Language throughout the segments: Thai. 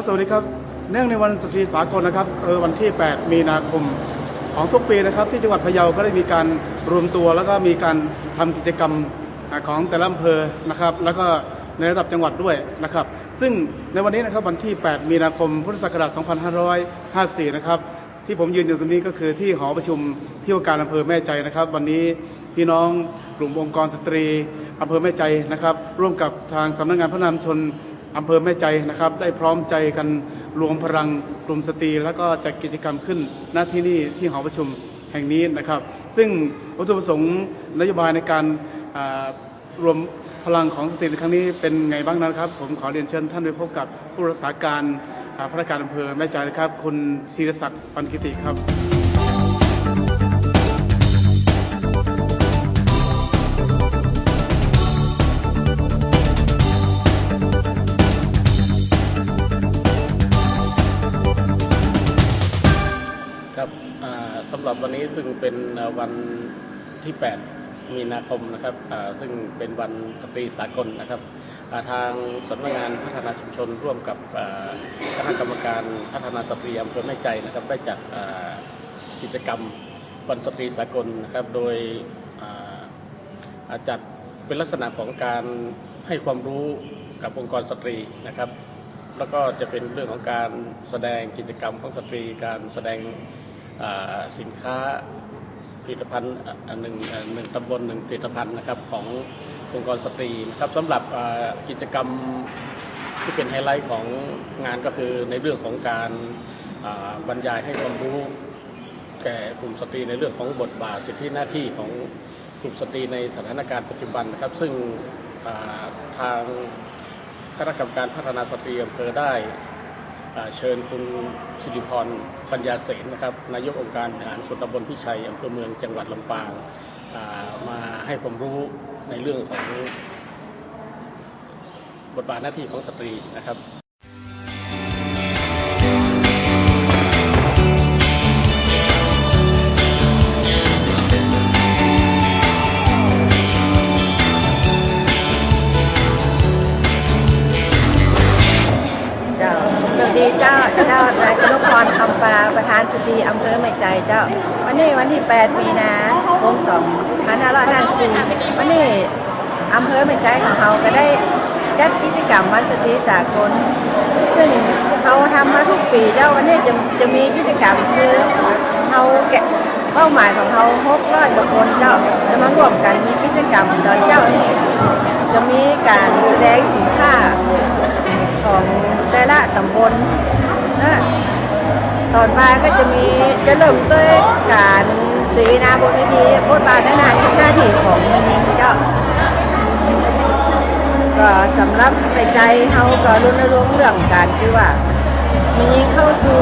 ครับสวัสดีครับเนื่องในวันสตรีสากลนะครับคือวันที่ 8 มีนาคมของทุกปีนะครับ ที่จังหวัดพะเยาก็ได้มีการรวมตัว แล้วก็มีการทำกิจกรรมของแต่ละอำเภอนะครับ แล้วก็ในระดับจังหวัดด้วยนะครับ ซึ่งในวันนี้นะครับวันที่ 8 มีนาคมพุทธศักราช 2554 นะครับที่ผมยืนอยู่ตรงนี้ก็คือที่หอประชุมที่ว่าการอำเภอแม่ใจนะครับ วันนี้พี่น้องกลุ่มองค์กรสตรีอำเภอแม่ใจนะครับ ร่วมกับทางสำนักงานพระนามชน อำเภอแม่ใจนะครับ ได้พร้อมใจกันรวมพลังกลุ่มสตรี แล้วก็จัดกิจกรรมขึ้นณที่นี่ที่หอประชุมแห่งนี้นะครับ ซึ่งวัตถุประสงค์นโยบายในการรวมพลังของสตรีในครั้งนี้เป็นไงบ้างนะครับ ผมขอเรียนเชิญท่านไปพบกับผู้รักษาการอ่าพระการอำเภอแม่ใจนะครับ คุณศิรศักดิ์ปันกิติครับ รับวันนี้ซึ่งเป็นวันที่ 8 มีนาคมนะครับซึ่งเป็นวันสตรีสากลนะครับทางสำนักงานพัฒนาชุมชนร่วมกับคณะกรรมการพัฒนาสตรีอำเภอแม่ใจนะครับได้จัดกิจกรรมวันสตรีสากลนะครับ โดยจัดเป็นลักษณะของการให้ความรู้กับองค์กรสตรีนะครับ แล้วก็จะเป็นเรื่องของการแสดงกิจกรรมของสตรี การแสดง สินค้าผลิตภัณฑ์หนึ่งหนึ่งตำบลหนึ่งผลิตภัณฑ์นะครับขององค์กรสตรีนะครับสำหรับกิจกรรมที่เป็นไฮไลท์ของงานก็คือในเรื่องของการบรรยายให้ความรู้แก่กลุ่มสตรีในเรื่องของบทบาทสิทธิหน้าที่ของกลุ่มสตรีในสถานการณ์ปัจจุบันนะครับ ซึ่งทางคณะกรรมการพัฒนาสตรีอำเภอได้ เชิญคุณสิริพรปัญญาเสนนะครับนายกองค์การบริหารส่วนตำบลพิชัยอำเภอเมืองจังหวัดลำปางมาให้ความรู้ในเรื่องของบทบาทหน้าที่ของสตรีนะครับ ปาประธานสตรีอำเภอแม่ใจเจ้า วันนี้วันที่ 8 มีนาคม2554 วันนี้อำเภอแม่ใจของเราก็ได้จัดกิจกรรมวันสตรีสากล ซึ่งเขาทำมาทุกปีเจ้าวันนี้จะจะมีกิจกรรมคือเขาแกะเป้าหมายของเขาหกร้อยกว่าคนเจ้าจะมาร่วมกันมีกิจกรรมตอนเจ้านี่จะมีการแสดงสินค้าของแต่ละตำบลนะ ตอนมายก็จะมีจะเริ่มด้วยการเสวนาบนเวทีบทบาทนหน้าที่หน้าที่ของมินิงเจ้า ก็สำหรับในใจเขาก็รณรงค์เรื่องการที่ว่ามินิงเข้าสู่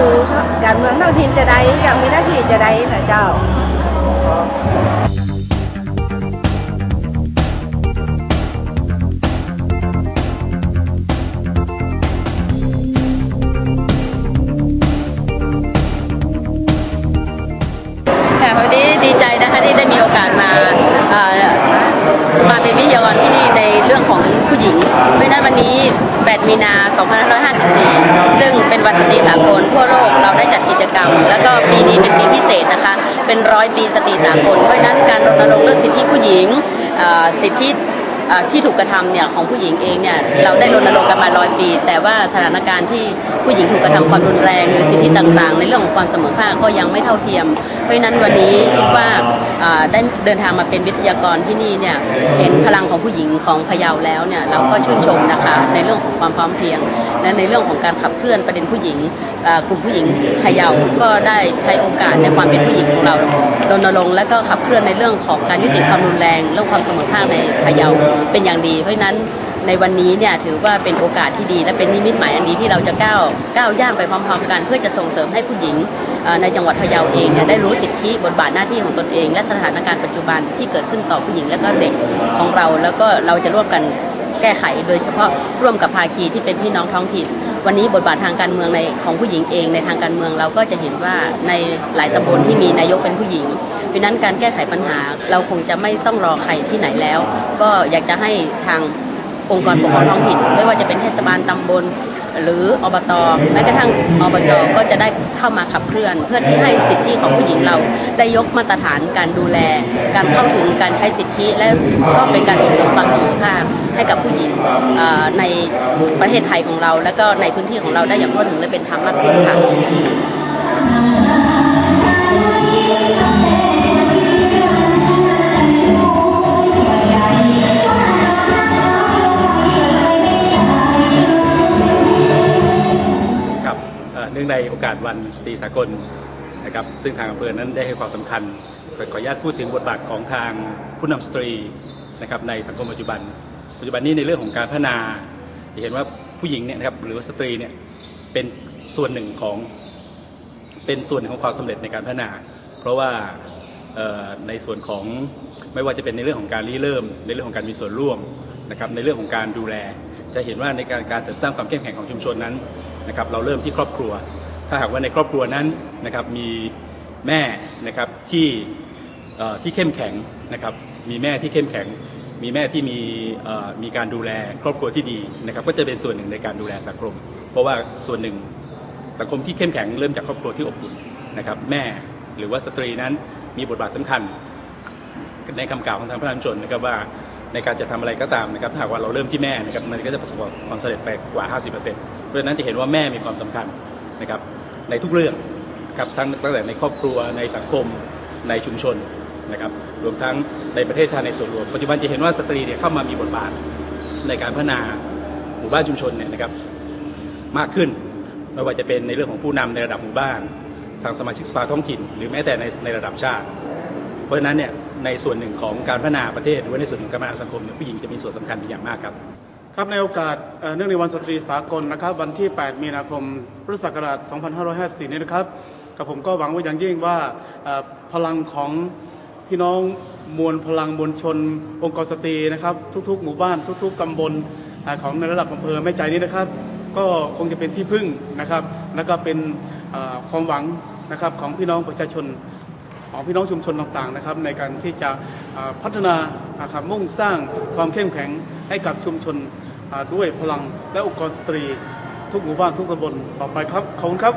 การเมืองท้องถิ่นจะได้จะมีหน้าที่จะได้นะเจ้า กาสมามาเป็นวิทยากรที่นี่ในเรื่องของผู้หญิง เพราะนั้นวันนี้ 8 มีนา 2554 ซึ่งเป็นวันสตรีสากลทั่วโลกเราได้จัดกิจกรรม แล้วก็ปีนี้เป็นปีพิเศษนะคะ เป็นร้อยปีสตรีสากล เพราะนั้นการรณรงค์เรื่องสิทธิผู้หญิงสิทธิที่ถูกกระทำเนี่ยของผู้หญิงเองเนี่ยเราได้รณรงค์กันมาร้อยปี แต่ว่าสถานการณ์ที่ผู้หญิงถูกกระทำความรุนแรงหรือสิทธิต่างๆ ในเรื่องของความเสมอภาคก็ยังไม่เท่าเทียม เพราะนั้นวันนี้คิดว่าได้เดินทางมาเป็นวิทยากรที่นี่เนี่ยเห็นพลังของผู้หญิงของพะเยาแล้วเนี่ยเราก็ชื่นชมนะคะในเรื่องของความพร้อมเพรียง และในเรื่องของการขับเคลื่อนประเด็นผู้หญิงกลุ่มผู้หญิงพะเยาก็ได้ใช้โอกาสในความเป็นผู้หญิงของเรารณรงค์และก็ขับเคลื่อนในเรื่องของการยุติความรุนแรงเรื่องความเสมอภาคในพะเยาเป็นอย่างดี เพราะนั้นในวันนี้เนี่ยถือว่าเป็นโอกาสที่ดีและเป็นนิมิตหมายอันดีที่เราจะก้าวก้าวย่างไปพร้อมๆ กัน เพื่อจะส่งเสริมให้ผู้หญิงในจังหวัดพะเยาเองเนี่ยได้รู้สิทธิบทบาทหน้าที่ของตนเอง และสถานการณ์ปัจจุบันที่เกิดขึ้นต่อผู้หญิงและก็เด็กของเรา แล้วก็เราจะร่วมกันแก้ไขโดยเฉพาะร่วมกับภาคีที่เป็นพี่น้องท้องถิ่น วันนี้บทบาททางการเมืองในของผู้หญิงเองในทางการเมืองเราก็จะเห็นว่าในหลายตำบลที่มีนายกเป็นผู้หญิงเพราะนั้นการแก้ไขปัญหาเราคงจะไม่ต้องรอใครที่ไหนแล้ว ก็อยากจะให้ทาง องค์กรปกครองท้องถิ่นไม่ว่าจะเป็นเทศบาลตำบล หรืออบตแม้กระทั่งอบจก็จะได้เข้ามาขับเคลื่อน เพื่อที่ให้สิทธิของผู้หญิงเราได้ยกมาตรฐานการดูแล การเข้าถึงการใช้สิทธิและก็เป็นการส่งเสริมความเสมอภาคให้กับผู้หญิงในประเทศไทยของเรา และก็ในพื้นที่ของเราได้อย่างทั่วถึงและเป็นธรรมมากขึ้นค่ะ วันสตรีสากลนะครับซึ่งทางอำเภอนั้นได้ให้ความสำคัญ ขออนุญาตพูดถึงบทบาทของทางผู้นำสตรีนะครับในสังคมปัจจุบัน ปัจจุบันนี้ในเรื่องของการพัฒนาจะเห็นว่าผู้หญิงเนี่ยนะครับหรือว่าสตรีเนี่ยเป็นส่วนหนึ่งของเป็นส่วนของความสำเร็จในการพัฒนา เพราะว่าในส่วนของไม่ว่าจะเป็นในเรื่องของการริเริ่ม ในเรื่องของการมีส่วนร่วมนะครับในเรื่องของการดูแล จะเห็นว่าในการการเสริมสร้างความเข้มแข็งของชุมชนนั้นนะครับเราเริ่มที่ครอบครัว ถ้าหากว่าในครอบครัวนั้นนะครับมีแม่นะครับที่เอ่อที่เข้มแข็งนะครับมีแม่ที่เข้มแข็ง มีแม่ที่มีมีการดูแลครอบครัวที่ดีนะครับก็จะเป็นส่วนหนึ่งในการดูแลสังคม เพราะว่าส่วนหนึ่งสังคมที่เข้มแข็งเริ่มจากครอบครัวที่อบอุ่นนะครับแม่หรือว่าสตรีนั้นมีบทบาทสำคัญ ในคำกล่าวของทางพระราชชนนะครับว่าในการจะทำอะไรก็ตามนะครับถ้าหากว่าเราเริ่มที่แม่นะครับมันก็จะประสบความสำเร็จไปกว่า 50%เพราะฉะนั้นจะเห็นว่าแม่มีความสำคัญ นะครับในทุกเรื่องครับทั้งตั้งแต่ในครอบครัวในสังคมในชุมชนนะครับรวมทั้งในประเทศชาติในส่วนรวมปัจจุบันจะเห็นว่าสตรีเนี่ยเข้ามามีบทบาทในการพัฒนาหมู่บ้านชุมชนเนี่ยนะครับมากขึ้นไม่ว่าจะเป็นในเรื่องของผู้นำในระดับหมู่บ้าน ทางสมาชิกสภาท้องถิ่น หรือแม้แต่ในในระดับชาติ เพราะฉะนั้นเนี่ยในส่วนหนึ่งของการพัฒนาประเทศหรือว่าในส่วนของการพัฒนาสังคมเนี่ยผู้หญิงจะมีส่วนสำคัญเป็นอย่างมากครับ ครับในโอกาสเนื่องในวันสตรีสากลนะครับ วันที่ 8 มีนาคมพุทธศักราช 2554 นี้นะครับกับผมก็หวังว่าอย่างยิ่งว่าพลังของพี่น้องมวลพลังมวลชน องค์กรสตรีนะครับ ทุกๆ หมู่บ้านทุก ๆตำบลของในระดับอำเภอแม่ใจนี้นะครับ ก็คงจะเป็นที่พึ่งนะครับ แล้วก็เป็นความหวังนะครับของพี่น้องประชาชน ของพี่น้องชุมชนต่างๆนะครับในการที่จะพัฒนาครับมุ่งสร้างความเข้มแข็งให้กับชุมชนด้วยพลังและองค์กรสตรี ทุกหมู่บ้านทุกตำบลต่อไปครับขอบคุณครับ